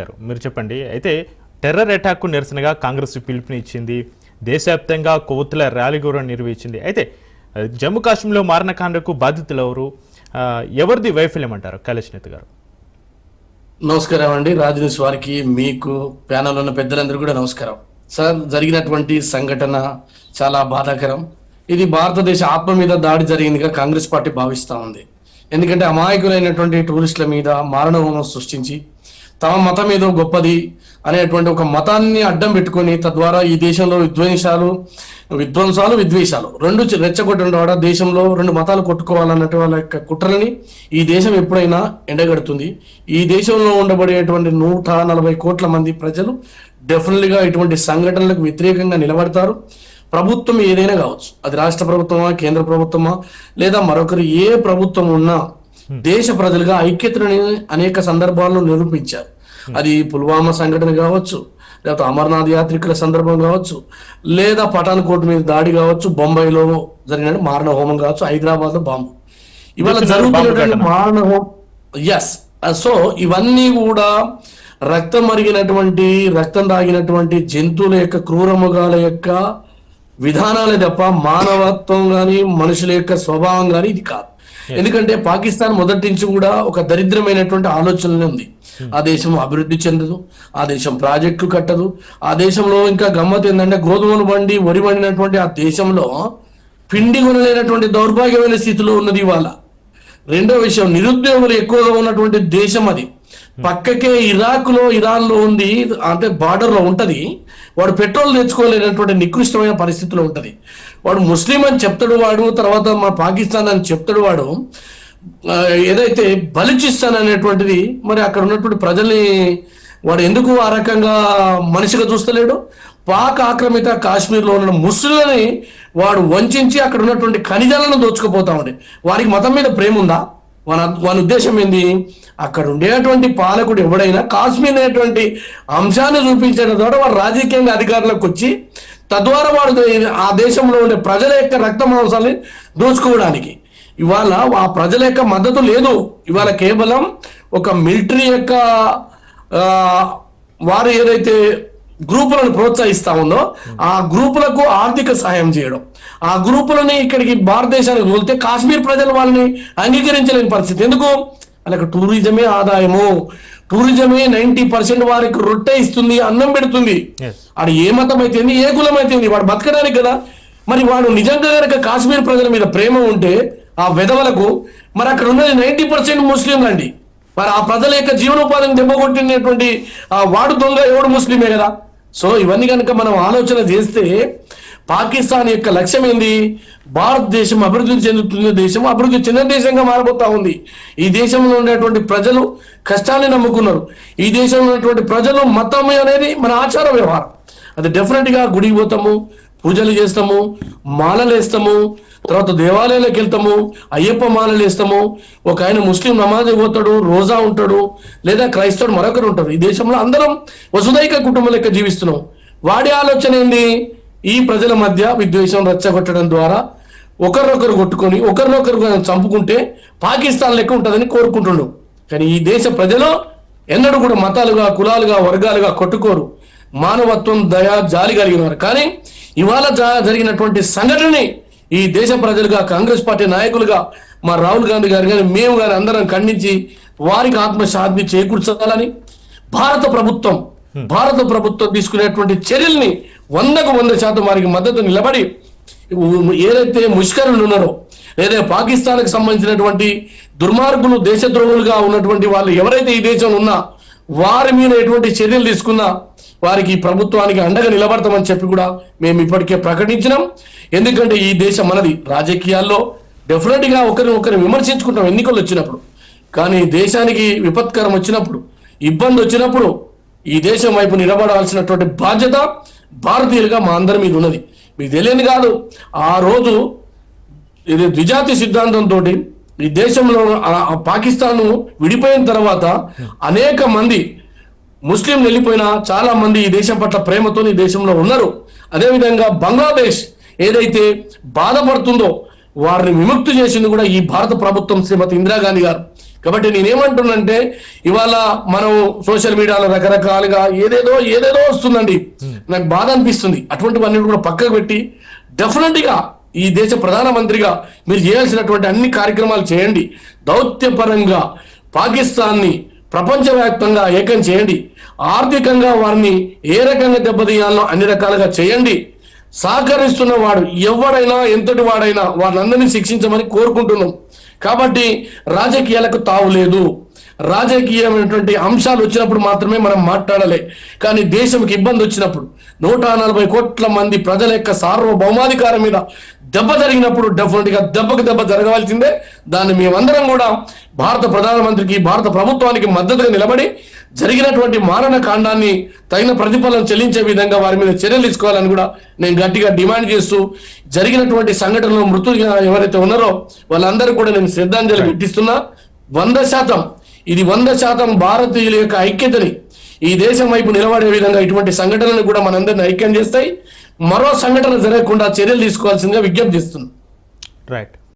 గారు. మీరు చెప్పండి. అయితే టెర్రర్ అటాక్కు నిరసనగా కాంగ్రెస్ పిలుపునిచ్చింది. దేశవ్యాప్తంగా కొవ్వొత్తుల ర్యాలీ కూడా నిర్వహించింది. అయితే జమ్మూ కాశ్మీర్లో మారణకాండకు బాధితులు ఎవరు ఎవరిది వైఫల్యం అంటారు? కైలాష్ నేత గారు. నమస్కారం అండి. రాజనీస్ వారికి మీకు ప్యానల్ ఉన్న పెద్దలందరూ కూడా నమస్కారం. సార్ జరిగినటువంటి సంఘటన చాలా బాధాకరం. ఇది భారతదేశ ఆత్మ మీద దాడి జరిగిందిగా కాంగ్రెస్ పార్టీ భావిస్తూ ఉంది. ఎందుకంటే అమాయకులైనటువంటి టూరిస్టుల మీద మారణహోమం సృష్టించి తమ మతం ఏదో గొప్పది అనేటువంటి ఒక మతాన్ని అడ్డం పెట్టుకొని తద్వారా ఈ దేశంలో విధ్వంసాలు విధ్వంసాలు విద్వేషాలు రెండు చె- దేశంలో రెండు మతాలు కొట్టుకోవాలన్నట్టు వాళ్ళ యొక్క కుట్రని ఈ దేశం ఎప్పుడైనా ఎండగడుతుంది. ఈ దేశంలో ఉండబడేటువంటి నూట నలభై కోట్ల మంది ప్రజలు డెఫినెట్గా ఇటువంటి సంఘటనలకు వ్యతిరేకంగా నిలబడతారు. ప్రభుత్వం ఏదైనా కావచ్చు. అది రాష్ట్ర ప్రభుత్వమా కేంద్ర ప్రభుత్వమా లేదా మరొకరు ఏ ప్రభుత్వం ఉన్నా దేశ ప్రజలుగా ఐక్యతని అనేక సందర్భాల్లో నిరూపించారు. అది పుల్వామా సంఘటన కావచ్చు లేకపోతే అమర్నాథ్ యాత్రికుల సందర్భం కావచ్చు లేదా పఠాన్కోట్ మీద దాడి కావచ్చు బొంబాయిలో జరిగిన మారణ హోమం కావచ్చు హైదరాబాద్లో బాంబు. ఇవాళ జరుగుతున్నటువంటి. మారణ హోమం ఎస్ సో ఇవన్నీ కూడా రక్తం మరిగినటువంటి రక్తం తాగినటువంటి జంతువుల యొక్క క్రూరముగాల యొక్క విధానాలే తప్ప మానవత్వం గాని మనుషుల యొక్క స్వభావం గాని ఇది కాదు. ఎందుకంటే పాకిస్తాన్ మొదటి నుంచి కూడా ఒక దరిద్రమైనటువంటి ఆలోచనలే ఉంది. ఆ దేశం అభివృద్ధి చెందదు ఆ దేశం ప్రాజెక్టు కట్టదు ఆ దేశంలో ఇంకా గమ్మత్ ఏంటంటే గోధుమలు బండి వరి వండినటువంటి ఆ దేశంలో పిండి కొనలేనటువంటి దౌర్భాగ్యమైన స్థితిలో ఉన్నది ఇవాళ. రెండో విషయం నిరుద్యోగులు ఎక్కువగా ఉన్నటువంటి దేశం అది. పక్కకే ఇరాక్లో ఇరాన్లో ఉంది అంటే బార్డర్లో ఉంటది. వాడు పెట్రోల్ తెచ్చుకోలేనటువంటి నికృష్టమైన పరిస్థితిలో ఉంటది. వాడు ముస్లిం అని చెప్తాడు వాడు తర్వాత మా పాకిస్తాన్ అని చెప్తాడు వాడు ఏదైతే బలిచిస్తాన్ అనేటువంటిది మరి అక్కడ ఉన్నటువంటి ప్రజల్ని వాడు ఎందుకు ఆ రకంగా మనిషిగా చూస్తలేడు? పాక్ ఆక్రమిత కాశ్మీర్లో ఉన్న ముస్లింలని వాడు వంచి అక్కడ ఉన్నటువంటి ఖనిజాలను దోచుకుపోతా ఉండే. వారికి మతం మీద ప్రేమ ఉందా వాని వాని ఉద్దేశం ఏంది? అక్కడ ఉండేటువంటి పాలకుడు ఎవడైనా కాశ్మీర్ అనేటువంటి అంశాన్ని చూపించడం ద్వారా వాడు రాజకీయంగా అధికారంలోకి వచ్చి తద్వారా వాడు ఆ దేశంలో ఉండే ప్రజల యొక్క రక్త మాంసాన్ని దోచుకోవడానికి. ఇవాళ ఆ ప్రజల యొక్క మద్దతు లేదు. ఇవాళ కేవలం ఒక మిలిటరీ యొక్క వారు ఏదైతే గ్రూపులను ప్రోత్సహిస్తా ఉందో ఆ గ్రూపులకు ఆర్థిక సహాయం చేయడం. ఆ గ్రూపులని ఇక్కడికి భారతదేశానికి తోలితే కాశ్మీర్ ప్రజలు వాళ్ళని అంగీకరించలేని పరిస్థితి. ఎందుకు? వాళ్ళకి టూరిజమే ఆదాయము. టూరిజమే నైన్టీ పర్సెంట్ వారికి రొట్టె ఇస్తుంది అన్నం పెడుతుంది. ఆడు ఏ మతం అయితే ఏ కులం అయితే వాడు బతకడానికి కదా. మరి వాడు నిజంగా కనుక కాశ్మీర్ ప్రజల మీద ప్రేమ ఉంటే ఆ వెధవలకు మరి అక్కడ ఉన్నది నైన్టీ పర్సెంట్ ముస్లింలు అండి మరి ఆ ప్రజల యొక్క జీవనోపాధిని దెబ్బకొట్టినటువంటి ఆ వాడు దొంగ ఎవడు ముస్లిమే కదా. సో ఇవన్నీ కనుక మనం ఆలోచన చేస్తే పాకిస్తాన్ యొక్క లక్ష్యం ఏంది? భారతదేశం అభివృద్ధి చెందుతున్న దేశం అభివృద్ధి చెందిన దేశంగా మారబోతా ఉంది. ఈ దేశంలో ఉండేటువంటి ప్రజలు కష్టాన్ని నమ్ముకున్నారు. ఈ దేశంలో ఉన్నటువంటి ప్రజలు మతం అనేది మన ఆచార వ్యవహారం. అది డెఫినెట్గా గుడికి పోతాము పూజలు చేస్తాము మాలలు వేస్తాము తర్వాత దేవాలయాలకు వెళ్తాము అయ్యప్ప మాలలు వేస్తాము. ఒక ఆయన ముస్లిం నమాజ్ పోతాడు రోజా ఉంటాడు లేదా క్రైస్తవుడు మరొకరు ఉంటారు ఈ దేశంలో అందరం వసుదైక కుటుంబం లెక్క జీవిస్తున్నాం. వాడి ఆలోచన ఏంది? ఈ ప్రజల మధ్య విద్వేషం రెచ్చగొట్టడం ద్వారా ఒకరినొకరు కొట్టుకొని ఒకరినొకరు చంపుకుంటే పాకిస్తాన్ లెక్క ఉంటుందని కోరుకుంటుండు. కానీ ఈ దేశ ప్రజలు ఎన్నడూ కూడా మతాలుగా కులాలుగా వర్గాలుగా కొట్టుకోరు. మానవత్వం దయ జాలి కలిగిన వారు. కానీ ఇవాళ జరిగినటువంటి సంఘటనని ఈ దేశ ప్రజలుగా కాంగ్రెస్ పార్టీ నాయకులుగా మా రాహుల్ గాంధీ గారు కానీ మేము కానీ అందరం ఖండించి వారికి ఆత్మశాంతి చేకూర్చాలని భారత ప్రభుత్వం భారత ప్రభుత్వం తీసుకునేటువంటి చర్యల్ని వందకు వంద శాతం వారికి మద్దతు నిలబడి ఏదైతే ముష్కరులు ఉన్నారో లేదా పాకిస్తాన్కి సంబంధించినటువంటి దుర్మార్గులు దేశద్రోహులుగా ఉన్నటువంటి వాళ్ళు ఎవరైతే ఈ దేశంలో ఉన్నా వారి మీద ఎటువంటి చర్యలు తీసుకున్నా వారికి ప్రభుత్వానికి అండగా నిలబడతామని చెప్పి కూడా మేము ఇప్పటికే ప్రకటించినాం. ఎందుకంటే ఈ దేశం మనది రాజకీయాల్లో డెఫినెట్గా ఒకరిని ఒకరిని విమర్శించుకుంటాం ఎన్నికలు వచ్చినప్పుడు. కానీ దేశానికి విపత్కరం వచ్చినప్పుడు ఇబ్బంది వచ్చినప్పుడు ఈ దేశం వైపు నిలబడాల్సినటువంటి బాధ్యత భారతీయులుగా మా అందరి మీద ఉన్నది. మీకు తెలియని కాదు ఆ రోజు ఇది ద్విజాతి సిద్ధాంతంతో ఈ దేశంలో ఆ- పాకిస్తాన్ విడిపోయిన తర్వాత అనేక మంది ముస్లిం వెళ్ళిపోయిన చాలా మంది ఈ దేశం పట్ల ప్రేమతో ఈ దేశంలో ఉన్నారు. అదేవిధంగా బంగ్లాదేశ్ ఏదైతే బాధపడుతుందో వారిని విముక్తి చేసింది కూడా ఈ భారత ప్రభుత్వం శ్రీమతి ఇందిరాగాంధీ గారు. కాబట్టి నేనేమంటున్నంటే ఇవాళ మనం సోషల్ మీడియాలో రకరకాలుగా ఏదేదో ఏదేదో వస్తుందండి. నాకు బాధ అనిపిస్తుంది. అటువంటివన్నీ కూడా పక్కకు పెట్టి డెఫినెట్గా ఈ దేశ ప్రధానమంత్రిగా మీరు చేయాల్సినటువంటి అన్ని కార్యక్రమాలు చేయండి. దౌత్యపరంగా పాకిస్తాన్ని ప్రపంచవ్యాప్తంగా ఏకం చేయండి. ఆర్థికంగా వారిని ఏ రకంగా దెబ్బతీయాలో అన్ని రకాలుగా చేయండి. సహకరిస్తున్న వాడు ఎవడైనా ఎంతటి వాడైనా వాళ్ళందరినీ శిక్షించమని కోరుకుంటున్నాం. కాబట్టి రాజకీయాలకు తావు లేదు. రాజకీయమైనటువంటి అంశాలు వచ్చినప్పుడు మాత్రమే మనం మాట్లాడాలి. కానీ దేశంకి ఇబ్బంది వచ్చినప్పుడు నూట నలభై కోట్ల మంది ప్రజల యొక్క సార్వభౌమాధికారం మీద దెబ్బ జరిగినప్పుడు డెఫినెట్గా దెబ్బకు దెబ్బ జరగవలసిందే. దాన్ని మేమందరం కూడా భారత ప్రధానమంత్రికి భారత ప్రభుత్వానికి మద్దతుగా నిలబడి జరిగినటువంటి మారణ కాండాన్ని తగిన ప్రతిఫలం చెల్లించే విధంగా వారి మీద చర్యలు తీసుకోవాలని కూడా నేను గట్టిగా డిమాండ్ చేస్తూ జరిగినటువంటి సంఘటనలో మృతులుగా ఎవరైతే ఉన్నారో వాళ్ళందరూ కూడా నేను శ్రద్ధాంజలి పెట్టిస్తున్నా వంద శాతం ఇది వంద శాతం భారతీయుల యొక్క ఐక్యతని ఈ దేశం వైపు నిలబడే విధంగా ఇటువంటి సంఘటనలు కూడా మనందరిని ఐక్యం చేస్తాయి. మరో సంఘటన జరగకుండా చర్యలు తీసుకోవాల్సిందిగా విజ్ఞప్తి రైట్